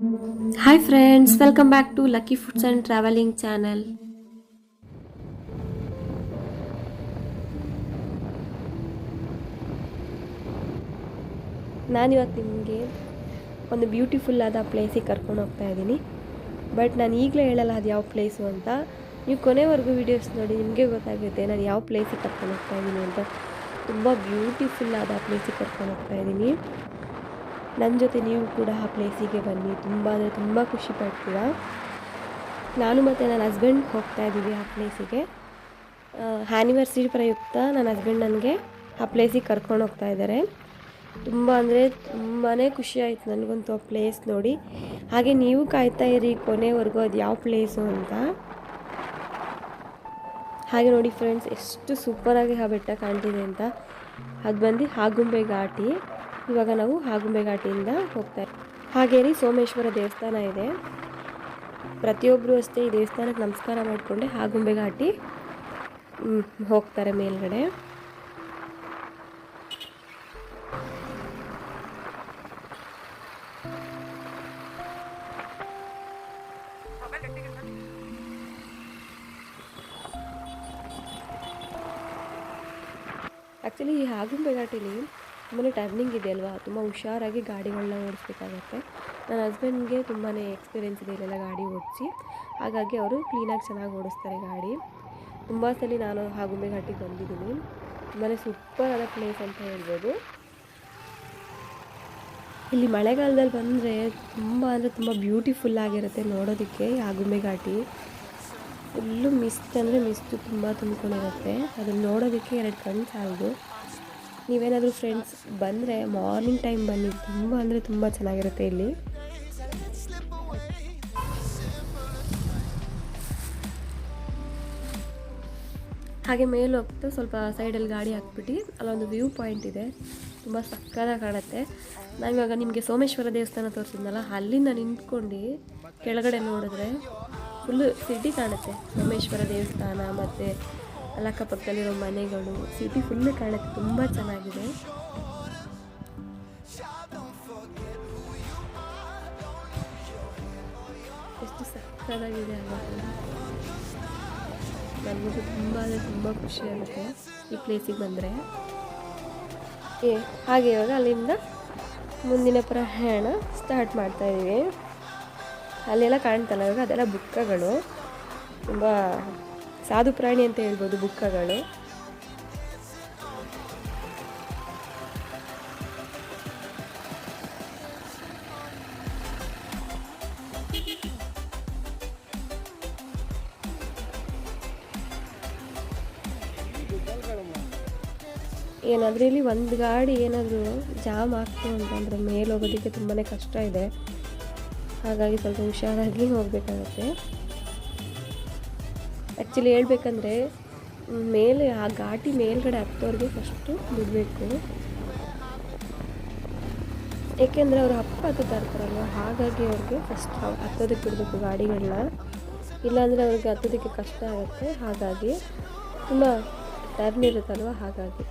Hi friends welcome back to lucky foods and travelling channel ನಾನಿವತ್ತು ನಿಮಗೆ ಒಂದು beautiful ಆದ ಪ್ಲೇಸಿಗೆ ಕರ್ಕೊಂಡು ಹೋಗ್ತಾ ಇದ್ದೀನಿ. ಬಟ್ ನಾನು ಈಗಲೇ ಹೇಳಲ್ಲ ಅದು ಯಾವ ಪ್ಲೇಸು ಅಂತ. ನೀವು ಕೊನೆವರೆಗೂ ವೀಡಿಯೋಸ್ ನೋಡಿ ನಿಮಗೆ ಗೊತ್ತಾಗುತ್ತೆ ನಾನು ಯಾವ ಪ್ಲೇಸಿಗೆ ಕರ್ಕೊಂಡು ಹೋಗ್ತಾ ಇದ್ದೀನಿ ಅಂತ. ತುಂಬ ಬ್ಯೂಟಿಫುಲ್ ಆದ ಪ್ಲೇಸಿಗೆ ಕರ್ಕೊಂಡು ಹೋಗ್ತಾ ಇದ್ದೀನಿ. ನನ್ನ ಜೊತೆ ನೀವು ಕೂಡ ಆ ಪ್ಲೇಸಿಗೆ ಬನ್ನಿ. ತುಂಬ ಅಂದರೆ ತುಂಬ ಖುಷಿ ಪಡ್ತೀರಾ? ನಾನು ಮತ್ತು ನನ್ನ ಹಸ್ಬೆಂಡ್ ಹೋಗ್ತಾ ಇದ್ದೀವಿ ಆ ಪ್ಲೇಸಿಗೆ ಆ್ಯನಿವರ್ಸರಿ ಪ್ರಯುಕ್ತ ನನ್ನ ಹಸ್ಬೆಂಡ್ ನನಗೆ ಆ ಪ್ಲೇಸಿಗೆ ಕರ್ಕೊಂಡು ಹೋಗ್ತಾ ಇದ್ದಾರೆ. ತುಂಬ ಅಂದರೆ ತುಂಬಾ ಖುಷಿ ಆಯಿತು ನನಗಂತೂ ಆ ಪ್ಲೇಸ್ ನೋಡಿ. ಹಾಗೆ ನೀವು ಕಾಯ್ತಾ ಇರಿ, ಕೊನೆವರೆಗೂ ಅದು ಯಾವ ಪ್ಲೇಸು ಅಂತ. ಹಾಗೆ ನೋಡಿ ಫ್ರೆಂಡ್ಸ್ ಎಷ್ಟು ಸೂಪರಾಗಿ ಆ ಬೆಟ್ಟ ಕಾಣ್ತಿದೆ ಅಂತ. ಅದು ಬಂದು ಆಗುಂಬೆ ಘಾಟಿ. ಇವಾಗ ನಾವು ಆಗುಂಬೆ ಘಾಟಿಯಿಂದ ಹೋಗ್ತಾ ಹಾಗೇರಿ ಸೋಮೇಶ್ವರ ದೇವಸ್ಥಾನ ಇದೆ. ಪ್ರತಿಯೊಬ್ಬರು ಅಷ್ಟೇ ಈ ದೇವಸ್ಥಾನಕ್ಕೆ ನಮಸ್ಕಾರ ಮಾಡಿಕೊಂಡೆ ಆಗುಂಬೆ ಘಾಟಿ ಹೋಗ್ತಾರೆ ಮೇಲ್ಗಡೆ. ಆ್ಯಕ್ಚುಲಿ ಈ ಆಗುಂಬೆ ಘಾಟಿಲಿ ತುಂಬಾ ಟರ್ನಿಂಗ್ ಇದೆ ಅಲ್ವಾ? ತುಂಬ ಹುಷಾರಾಗಿ ಗಾಡಿಗಳನ್ನ ಓಡಿಸ್ಬೇಕಾಗತ್ತೆ. ನನ್ನ ಹಸ್ಬೆಂಡ್ಗೆ ತುಂಬಾ ಎಕ್ಸ್ಪೀರಿಯೆನ್ಸ್ ಇದೆ ಇಲ್ಲೆಲ್ಲ ಗಾಡಿ ಓಡಿಸಿ. ಹಾಗಾಗಿ ಅವರು ಕ್ಲೀನಾಗಿ ಚೆನ್ನಾಗಿ ಓಡಿಸ್ತಾರೆ ಗಾಡಿ. ತುಂಬ ಸಲ ನಾನು ಆಗುಂಬೆ ಘಾಟಿಗೆ ಬಂದಿದ್ದೀನಿ. ತುಂಬಾ ಸೂಪರ್ ಆದ ಪ್ಲೇಸ್ ಅಂತ ಹೇಳ್ಬೋದು. ಇಲ್ಲಿ ಮಳೆಗಾಲದಲ್ಲಿ ಬಂದರೆ ತುಂಬ ಅಂದರೆ ತುಂಬ ಬ್ಯೂಟಿಫುಲ್ ಆಗಿರುತ್ತೆ ನೋಡೋದಕ್ಕೆ ಆಗುಂಬೆ ಘಾಟಿ ಫುಲ್ಲು ಮಿಸ್ಟ್ ಅಂದರೆ ಮಿಸ್ಟು ತುಂಬ ತುಂಬಿಕೊಂಡಿರುತ್ತೆ. ಅದನ್ನು ನೋಡೋದಕ್ಕೆ ಎರಡು ಕಣ್ಣು ಸಾಲದು. ನೀವೇನಾದರೂ ಫ್ರೆಂಡ್ಸ್ ಬಂದರೆ ಮಾರ್ನಿಂಗ್ ಟೈಮ್ ಬನ್ನಿ. ತುಂಬ ಅಂದರೆ ತುಂಬ ಚೆನ್ನಾಗಿರುತ್ತೆ ಇಲ್ಲಿ. ಹಾಗೆ ಮೇಲೆ ಹೋಗ್ತಾ ಸ್ವಲ್ಪ ಸೈಡಲ್ಲಿ ಗಾಡಿ ಹಾಕ್ಬಿಟ್ಟು ಅಲ್ಲೊಂದು ವ್ಯೂ ಪಾಯಿಂಟ್ ಇದೆ. ತುಂಬ ಸಕ್ಕದಾಗಿ ಕಾಣುತ್ತೆ. ನಾನು ಇವಾಗ ನಿಮಗೆ ಸೋಮೇಶ್ವರ ದೇವಸ್ಥಾನ ತೋರಿಸಿದ್ನಲ್ಲ, ಅಲ್ಲಿಂದ ನಿಂತ್ಕೊಂಡು ಕೆಳಗಡೆ ನೋಡಿದ್ರೆ ಫುಲ್ಲು ಸಿಟಿ ಕಾಣುತ್ತೆ. ಸೋಮೇಶ್ವರ ದೇವಸ್ಥಾನ ಮತ್ತು ಅಲ್ಲಿ ಅಕ್ಕಪಕ್ಕದಲ್ಲಿರೋ ಮನೆಗಳು, ಸಿಟಿ ಫುಲ್ ಕಾಣಕ್ಕೆ ತುಂಬ ಚೆನ್ನಾಗಿದೆ. ಎಷ್ಟು ಸಕ್ಕದಾಗಿದೆ ಅಲ್ಲ ನನಗೂ ತುಂಬ ಅಂದರೆ ತುಂಬ ಖುಷಿ ಆಗುತ್ತೆ ಈ ಪ್ಲೇಸಿಗೆ ಬಂದರೆ. ಏ, ಹಾಗೆ ಇವಾಗ ಅಲ್ಲಿಂದ ಮುಂದಿನ ಪ್ರಯಾಣ ಸ್ಟಾರ್ಟ್ ಮಾಡ್ತಾ ಇದ್ದೀವಿ ಅಲ್ಲೆಲ್ಲ ಕಾಣ್ತಲ್ಲ ಇವಾಗ ಅದೆಲ್ಲ ಬುಕ್ಕಗಳು. ತುಂಬ ಸಾಧು ಪ್ರಾಣಿ ಅಂತ ಹೇಳ್ಬೋದು ಬುಕ್ಕಗಳು. ಏನಾದರೂ ಇಲ್ಲಿ ಒಂದು ಗಾಡಿ ಏನಾದರೂ ಜಾಮ್ ಆಗ್ತು ಅಂತಂದರೆ ಮೇಲೆ ಹೋಗೋದಕ್ಕೆ ತುಂಬಾ ಕಷ್ಟ ಇದೆ. ಹಾಗಾಗಿ ಸ್ವಲ್ಪ ಹುಷಾರಾಗಿ ಹೋಗಬೇಕಾಗತ್ತೆ. ಆ್ಯಕ್ಚುಲಿ ಹೇಳ್ಬೇಕಂದ್ರೆ, ಮೇಲೆ, ಆ ಘಾಟಿ ಮೇಲ್ಗಡೆ ಹತ್ತೋರಿಗೆ ಫಸ್ಟು ಬಿಡಬೇಕು. ಏಕೆಂದರೆ ಅವರು ಹಪ್ಪ ಹತ್ತುತ್ತಾ ಇರ್ತಾರಲ್ವ ಹಾಗಾಗಿ ಅವ್ರಿಗೆ ಫಸ್ಟ್ ಹತ್ತೋದಕ್ಕೆ ಬಿಡಬೇಕು ಗಾಡಿಗಳನ್ನ. ಇಲ್ಲಾಂದರೆ ಅವ್ರಿಗೆ ಹತ್ತೋದಕ್ಕೆ ಕಷ್ಟ ಆಗುತ್ತೆ, ಹಾಗಾಗಿ ತುಂಬ ಟರ್ನ್ ಇರುತ್ತಲ್ವ, ಹಾಗಾಗಿ.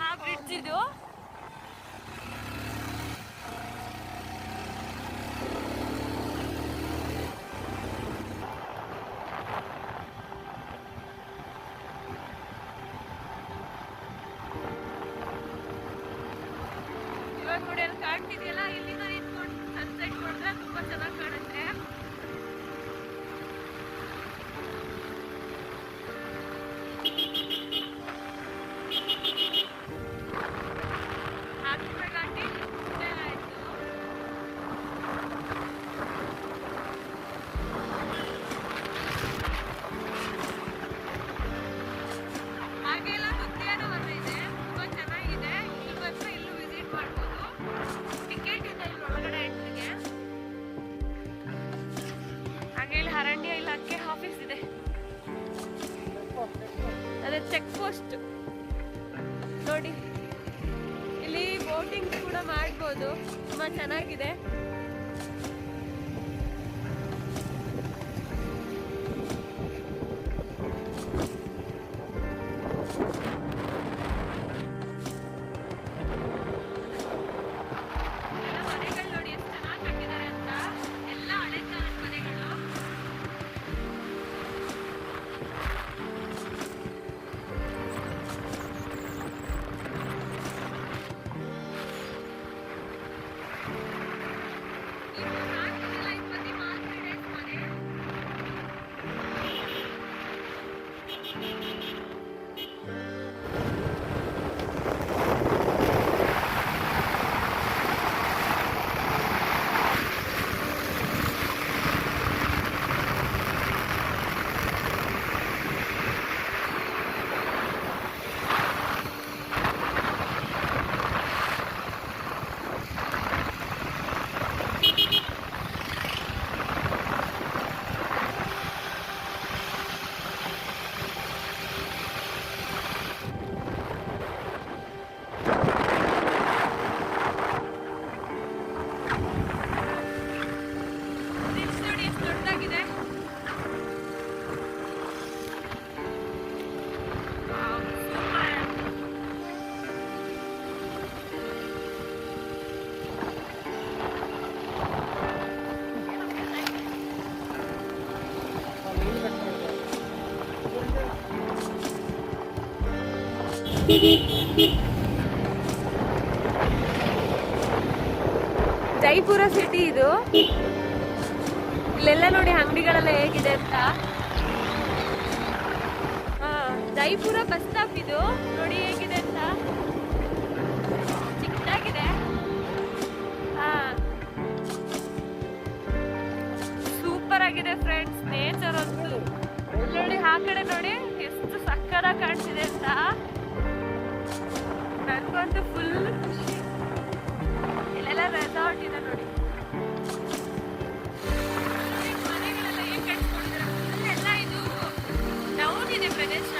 ಆ ಬ್ರಿಡ್ಜ್ ಇದು ಇವಾಗ ಅದೇ ಚೆಕ್ ಪೋಸ್ಟ್ ನೋಡಿ ಇಲ್ಲಿ ಬೋಟಿಂಗ್ ಕೂಡ ಮಾಡ್ಬೋದು. ತುಂಬಾ ಚೆನ್ನಾಗಿದೆ. ಜೈಪುರ ಸಿಟಿ ಇದು. ಇಲ್ಲೆಲ್ಲ ನೋಡಿ ಅಂಗಡಿಗಳೆಲ್ಲ ಹೇಗಿದೆ ಅಂತ. ಜೈಪುರ ಬಸ್ ಸ್ಟಾಪ್ ಇದು. ನೋಡಿ ಹೇಗಿದೆ ಅಂತ. ಚಿಕ್ಕದಾಗಿದೆ. ಸೂಪರ್ ಆಗಿದೆ ಫ್ರೆಂಡ್ಸ್ ನೇಚರ್ ಅಂತೂ. ನೋಡಿ, ಆ ಕಡೆ ನೋಡಿ, ಎಷ್ಟು ಸಕ್ಕರ ಕಾಣಿಸಿದೆ ಅಂತ. ನನಗಂತೂ ಫುಲ್ ಖುಷಿ. ಇಲ್ಲೆಲ್ಲ ರೆಸಾರ್ಟ್ ಇದೆ ನೋಡಿ. ಮನೆಗಳೆಲ್ಲ ಏನ್ ಕಟ್ಕೊಂಡಿದ್ದಾರೆ ಫುಲ್ ಎಲ್ಲ ಇದು ಡೌನ್ ಇದೆ ಪ್ರದೇಶ.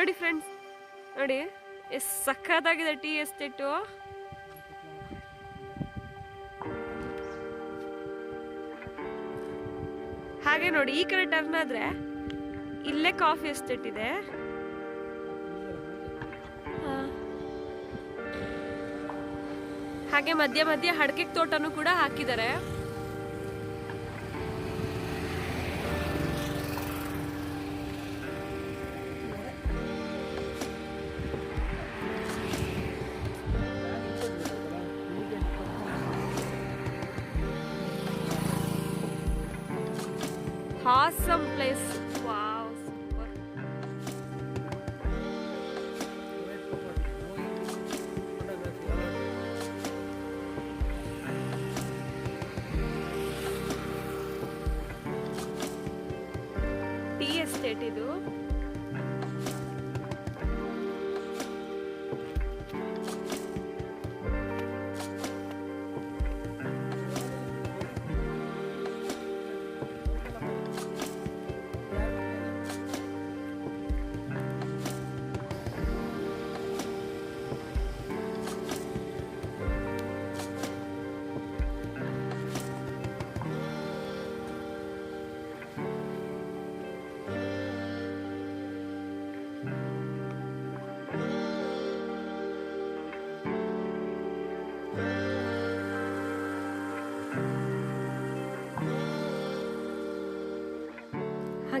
ನೋಡಿ ಫ್ರೆಂಡ್ಸ್ ನೋಡಿ ಎಷ್ಟು ಸಖತ್ತಾಗಿದೆ ಟೀ ಎಸ್ಟೇಟು ಹಾಗೆ ನೋಡಿ, ಈ ಕಡೆ ಟರ್ನ್ ಆದ್ರೆ ಇಲ್ಲೇ ಕಾಫಿ ಎಸ್ಟೇಟ್ ಇದೆ. ಹಾಗೆ ಮಧ್ಯ ಮಧ್ಯ ಅಡಿಕೆ ತೋಟನೂ ಕೂಡ ಹಾಕಿದ್ದಾರೆ. Awesome place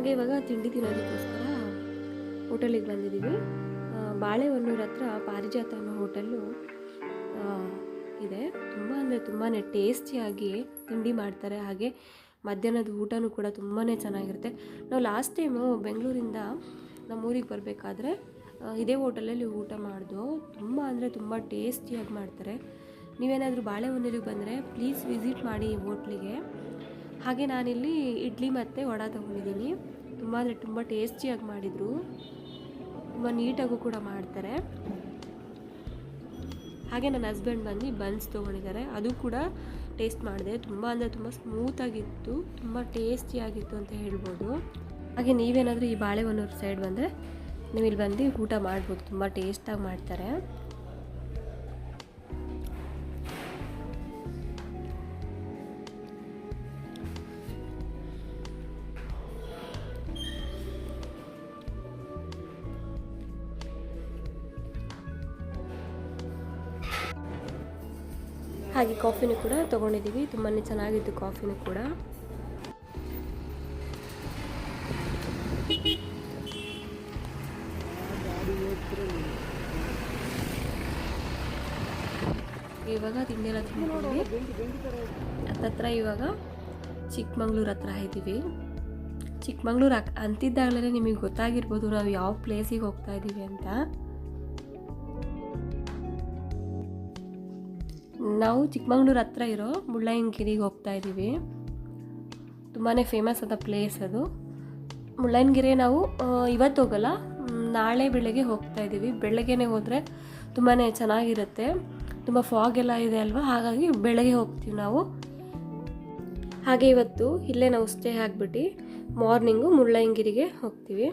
ಹಾಗೆ ಇವಾಗ ತಿಂಡಿ ತಿನ್ನೋದಕ್ಕೋಸ್ಕರ ಹೋಟೆಲಿಗೆ ಬಂದಿದ್ದೀವಿ. ಬಾಳೆಹೊನ್ನೂರ ಹತ್ರ ಪಾರಿಜಾತ ಅನ್ನೋ ಹೋಟೆಲ್ಲು ಇದೆ. ತುಂಬ ಅಂದರೆ ತುಂಬಾ ಟೇಸ್ಟಿಯಾಗಿ ತಿಂಡಿ ಮಾಡ್ತಾರೆ. ಹಾಗೆ ಮಧ್ಯಾಹ್ನದ ಊಟನೂ ಕೂಡ ತುಂಬಾ ಚೆನ್ನಾಗಿರುತ್ತೆ. ನಾವು ಲಾಸ್ಟ್ ಟೈಮು ಬೆಂಗಳೂರಿಂದ ನಮ್ಮ ಊರಿಗೆ ಬರಬೇಕಾದ್ರೆ ಇದೇ ಹೋಟೆಲಲ್ಲಿ ಊಟ ಮಾಡಿದ್ವು ತುಂಬ ಅಂದರೆ ತುಂಬ ಟೇಸ್ಟಿಯಾಗಿ ಮಾಡ್ತಾರೆ. ನೀವೇನಾದರೂ ಬಾಳೆಹೊನ್ನೂರಿಗೆ ಬಂದರೆ ಪ್ಲೀಸ್ ವಿಸಿಟ್ ಮಾಡಿ ಈ ಹೋಟ್ಲಿಗೆ. ಹಾಗೆ ನಾನಿಲ್ಲಿ ಇಡ್ಲಿ ಮತ್ತು ವಡ ತೊಗೊಂಡಿದ್ದೀನಿ. ತುಂಬ ಅಂದರೆ ತುಂಬ ಟೇಸ್ಟಿಯಾಗಿ ಮಾಡಿದರು. ತುಂಬ ನೀಟಾಗೂ ಕೂಡ ಮಾಡ್ತಾರೆ. ಹಾಗೆ ನನ್ನ ಹಸ್ಬೆಂಡ್ ಬಂದು ಬನ್ಸ್ ತೊಗೊಂಡಿದ್ದಾರೆ. ಅದು ಕೂಡ ಟೇಸ್ಟ್ ಮಾಡಿದೆ. ತುಂಬ ಅಂದರೆ ತುಂಬ ಸ್ಮೂತಾಗಿತ್ತು. ತುಂಬ ಟೇಸ್ಟಿಯಾಗಿತ್ತು ಅಂತ ಹೇಳ್ಬೋದು. ಹಾಗೆ ನೀವೇನಾದರೂ ಈ ಬಾಳೆಹೊನ್ನೂರು ಸೈಡ್ ಬಂದರೆ ನೀವು ಇಲ್ಲಿ ಬಂದು ಊಟ ಮಾಡ್ಬೋದು. ತುಂಬ ಟೇಸ್ಟಾಗಿ ಮಾಡ್ತಾರೆ. ಹಾಗೆ ಕಾಫಿನೂ ಕೂಡ ತೊಗೊಂಡಿದ್ದೀವಿ. ತುಂಬಾ ಚೆನ್ನಾಗಿತ್ತು ಕಾಫಿನೂ ಕೂಡ. ಇವಾಗ ತಿಂಡಿ ಎಲ್ಲ ತಿಂದ್ವಿ ಹತ್ತತ್ರ ಇವಾಗ ಚಿಕ್ಕಮಂಗ್ಳೂರು ಹತ್ರ ಇದ್ದೀವಿ. ಚಿಕ್ಕಮಂಗ್ಳೂರು ಅಂತಿದ್ದಾಗಲೇ ನಿಮಗೆ ಗೊತ್ತಾಗಿರ್ಬೋದು ನಾವು ಯಾವ ಪ್ಲೇಸಿಗೆ ಹೋಗ್ತಾ ಇದ್ದೀವಿ ಅಂತ. ನಾವು ಚಿಕ್ಕಮಂಗ್ಳೂರು ಹತ್ರ ಇರೋ ಮುಳ್ಳಯ್ಯನಗಿರಿಗೆ ಹೋಗ್ತಾ ಇದ್ದೀವಿ. ತುಂಬಾ ಫೇಮಸ್ ಆದ ಪ್ಲೇಸ್ ಅದು. ಮುಳ್ಳಯ್ಯನಗಿರಿ ನಾವು ಇವತ್ತು ಹೋಗಲ್ಲ ನಾಳೆ ಬೆಳಗ್ಗೆ ಹೋಗ್ತಾ ಇದ್ದೀವಿ. ಬೆಳಗ್ಗೆನೆ ಹೋದರೆ ತುಂಬಾ ಚೆನ್ನಾಗಿರುತ್ತೆ. ತುಂಬ ಫಾಗ್ ಎಲ್ಲ ಇದೆ ಅಲ್ವಾ? ಹಾಗಾಗಿ ಬೆಳಗ್ಗೆ ಹೋಗ್ತೀವಿ ನಾವು. ಹಾಗೆ ಇವತ್ತು ಇಲ್ಲೇ ನಾವು ಸ್ಟೇ ಆಗಿಬಿಟ್ಟು ಮಾರ್ನಿಂಗು ಮುಳ್ಳಯ್ಯನಗಿರಿಗೆ ಹೋಗ್ತೀವಿ.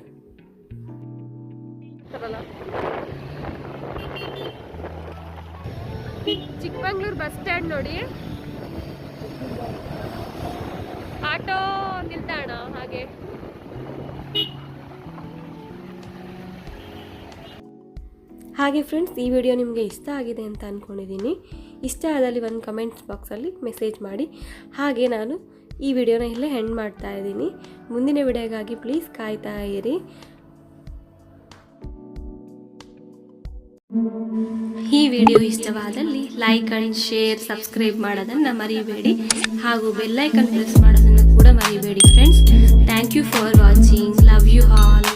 ಚಿಕ್ಕಮಂಗ್ಳೂರು ಬಸ್ ಸ್ಟ್ಯಾಂಡ್ ನೋಡಿ. ಆಟೋ ನಿಲ್ದಾಣ ಹಾಗೆ. ಹಾಗೆ ಫ್ರೆಂಡ್ಸ್ ಈ ವಿಡಿಯೋ ನಿಮಗೆ ಇಷ್ಟ ಆಗಿದೆ ಅಂತ ಅಂದ್ಕೊಂಡಿದ್ದೀನಿ ಇಷ್ಟ ಆದಲ್ಲಿ ಒಂದು ಕಮೆಂಟ್ಸ್ ಬಾಕ್ಸಲ್ಲಿ ಮೆಸೇಜ್ ಮಾಡಿ. ಹಾಗೆ ನಾನು ಈ ವಿಡಿಯೋನ ಇಲ್ಲೇ ಹೆಂಡ್ ಮಾಡ್ತಾ ಇದ್ದೀನಿ. ಮುಂದಿನ ವಿಡಿಯೋಗಾಗಿ ಪ್ಲೀಸ್ ಕಾಯ್ತಾ ಇರಿ. ಈ ವಿಡಿಯೋ ಇಷ್ಟವಾದಲ್ಲಿ ಲೈಕ್ ಅಂಡ್ ಶೇರ್ ಸಬ್ಸ್ಕ್ರೈಬ್ ಮಾಡೋದನ್ನು ಮರಿಬೇಡಿ. ಹಾಗೂ ಬೆಲ್ಲೈಕನ್ ಪ್ರೆಸ್ ಮಾಡೋದನ್ನು ಕೂಡ ಮರಿಬೇಡಿ friends thank you for watching love you all